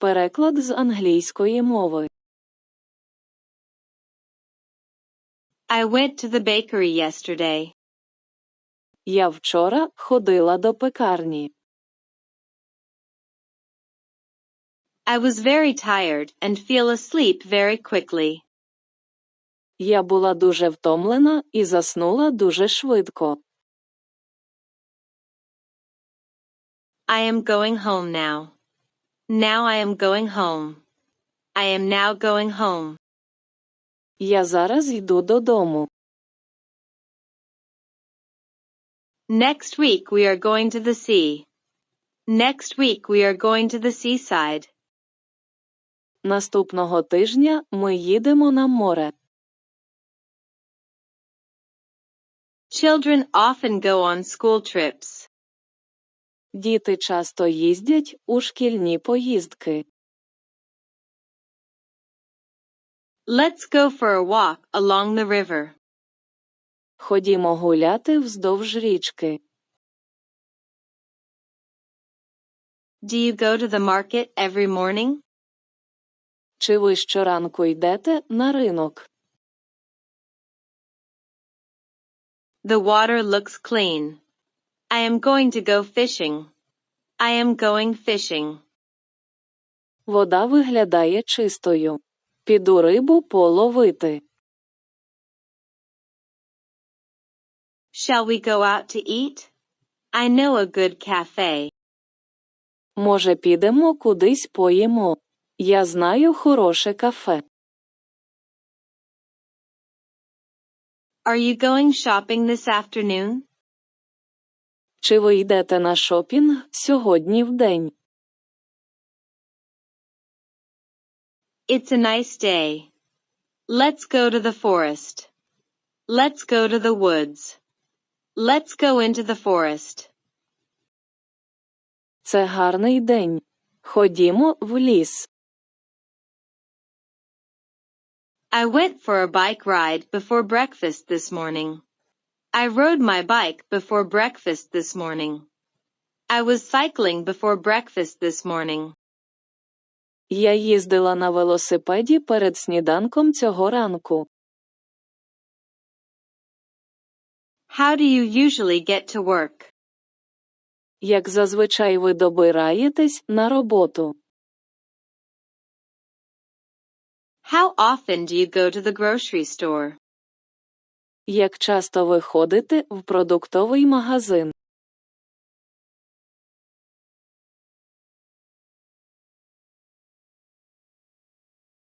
Переклад з англійської мови. I went to the bakery yesterday. Я вчора ходила до пекарні. I was very tired and feel asleep very quickly. Я була дуже втомлена і заснула дуже швидко. I am going home now. Now I am going home. I am now going home. Я зараз йду додому. Next week we are going to the sea. Next week we are going to the seaside. Наступного тижня ми їдемо на море. Children often go on school trips. Діти часто їздять у шкільні поїздки. Let's go for a walk along the river. Ходімо гуляти вздовж річки. Do you go to the market every morning? Чи ви щоранку йдете на ринок? The water looks clean. I am going to go fishing. I am going fishing. Вода виглядає чистою. Піду рибу половити. Shall we go out to eat? I know a good cafe. Може, підемо кудись поїмо. Я знаю хороше кафе. Are you going shopping this afternoon? Чи ви йдете на шопінг сьогодні в день? It's a nice day. Let's go to the forest. Let's go to the woods. Let's go into the forest. Це гарний день. Ходімо в ліс. I went for a bike ride before breakfast this morning. I rode my bike before breakfast this morning. I was cycling before breakfast this morning. Я їздила на велосипеді перед сніданком цього ранку. How do you usually get to work? Як зазвичай ви добираєтесь на роботу? How often do you go to the grocery store? Як часто ви ходите в продуктовий магазин?